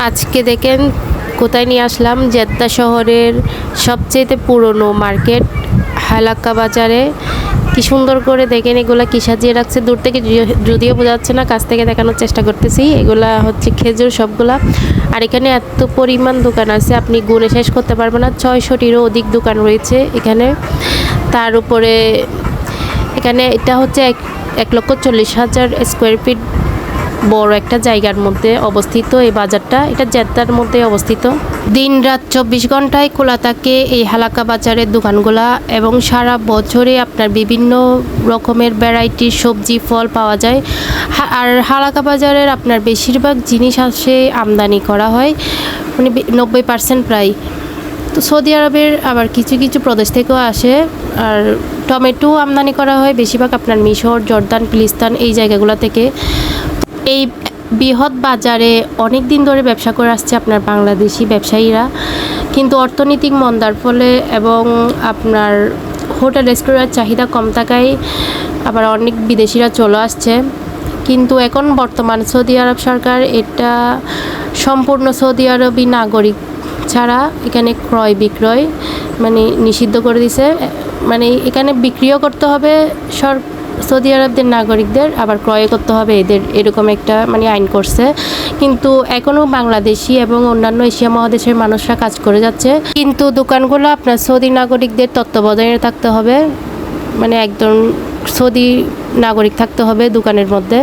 আজকে দেখেন কোথায় নিয়ে আসলাম? জেদ্দা শহরের সবচেয়ে পুরনো মার্কেট, হালাক্কা বাজারে। কি সুন্দর করে দেখেন এগুলা কি সাজিয়ে রাখছে। দূর থেকে যদিও- বোঝা যাচ্ছে না, কাছ থেকে দেখানোর চেষ্টা করতেছি। এগুলা হচ্ছে খেজুর সবগুলা। আর এখানে এত পরিমাণ দোকান আছে, আপনি গুণে শেষ করতে পারবেন না। ছয়শটিরও অধিক দোকান রয়েছে এখানে। তার উপরে এখানে এটা হচ্ছে এক এক লক্ষ চল্লিশ হাজার স্কোয়ার ফিট বড় একটা জায়গার মধ্যে অবস্থিত, এই বাজারটা। এটা জেদ্দার মধ্যে অবস্থিত। দিন রাত চব্বিশ ঘন্টায় খোলা থাকে এই হালাকা বাজারের দোকানগুলা এবং সারা বছরে আপনার বিভিন্ন রকমের ভ্যারাইটির সবজি, ফল পাওয়া যায়। আর হালাকা বাজারের আপনার বেশিরভাগ জিনিস আসে আমদানি করা হয় মানে নব্বই পার্সেন্ট প্রায়। তো সৌদি আরবের আবার কিছু কিছু প্রদেশ থেকেও আসে। আর টমেটো আমদানি করা হয় বেশিরভাগ আপনার মিশর, জর্দান, ফিলিস্তান এই জায়গাগুলো থেকে। এই বৃহৎ বাজারে অনেক দিন ধরে ব্যবসা করে আসছে আপনার বাংলাদেশি ব্যবসায়ীরা। কিন্তু অর্থনৈতিক মন্দার ফলে এবং আপনার হোটেল রেস্টুরেন্টের চাহিদা কম থাকায় আবার অনেক বিদেশিরা চলে আসছে। কিন্তু এখন বর্তমান সৌদি আরব সরকার এটা সম্পূর্ণ সৌদি আরবি নাগরিক ছাড়া এখানে ক্রয় বিক্রয় মানে নিষিদ্ধ করে দিছে। মানে এখানে বিক্রিও করতে হবে সর সৌদি আরবদের নাগরিকদের আবার ক্রয় করতে হবে, এদের এরকম একটা মানে আইন করছে। কিন্তু এখনও বাংলাদেশি এবং অন্যান্য এশিয়া মহাদেশের মানুষরা কাজ করে যাচ্ছে। কিন্তু দোকানগুলো আপনার সৌদি নাগরিকদের তত্ত্বাবধানে থাকতে হবে। মানে একদম সৌদি নাগরিক থাকতে হবে দোকানের মধ্যে।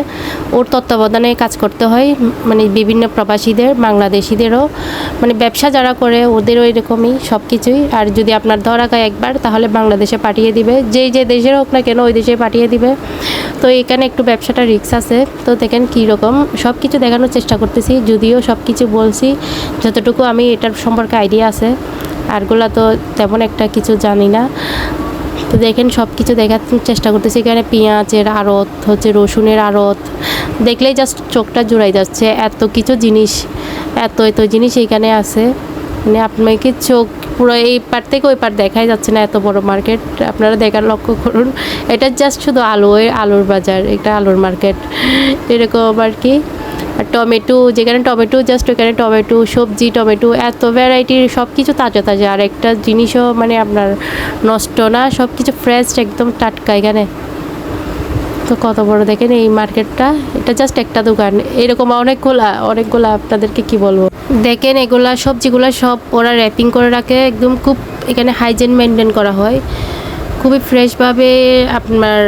ওর তত্ত্বাবধানে কাজ করতে হয় মানে বিভিন্ন প্রবাসীদের, বাংলাদেশিদেরও। মানে ব্যবসা যারা করে, ওদেরও এরকমই সব কিছুই আর যদি আপনার ধরা খায় একবার, তাহলে বাংলাদেশে পাঠিয়ে দিবে। যেই যে দেশের হোক না কেন, ওই দেশে পাঠিয়ে দিবে। তো এখানে একটু ব্যবসাটা রিস্ক আছে। তো দেখেন কীরকম সব কিছু দেখানোর চেষ্টা করতেছি। যদিও সব কিছু বলছি, যতটুকু আমি এটার সম্পর্কে আইডিয়া আছে। আরগুলা তো তেমন একটা কিছু জানি না। তো দেখেন সব কিছু দেখার চেষ্টা করতেছি। এখানে পেঁয়াজের আড়ত, হচ্ছে রসুনের আড়ত। দেখলেই জাস্ট চোখটা জুড়াই যাচ্ছে। এত কিছু জিনিস, এত এত জিনিস এখানে আছে। মানে আপনাকে চোখ পুরো এই পার থেকে ওই পার দেখাই যাচ্ছে না এত বড় মার্কেট আপনারা দেখার লক্ষ্য করুন। এটা জাস্ট শুধু আলু আলুর বাজার, এটা আলুর মার্কেট এরকম আর কি। টমেটো, যেখানে টমেটো জাস্ট ওখানে টমেটো, সবজি, টমেটো, এত ভ্যারাইটির সব কিছু তাজা তাজা। আর একটা জিনিসও মানে আপনার নষ্ট না সব কিছু ফ্রেশ একদম টাটকা এখানে। তো কত বড় দেখেন এই মার্কেটটা এটা জাস্ট একটা দোকান। এরকম অনেকগুলা অনেকগুলা আপনাদেরকে কি বলব? দেখেন এগুলা, সবজিগুলা সব ওরা র্যাপিং করে রাখে। একদম খুব এখানে হাইজেন মেনটেন করা হয়। খুবই ফ্রেশভাবে আপনার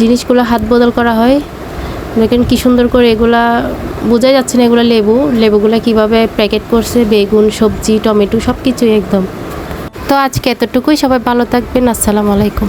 জিনিসগুলো হাত বদল করা হয়। দেখেন কি সুন্দর করে এগুলা, বোঝাই যাচ্ছে না এগুলো লেবু, লেবুগুলা কীভাবে প্যাকেট করছে, বেগুন, সবজি, টমেটো সব কিছুই একদম। তো আজকে এতটুকুই, সবাই ভালো থাকবেন, আসসালামু আলাইকুম।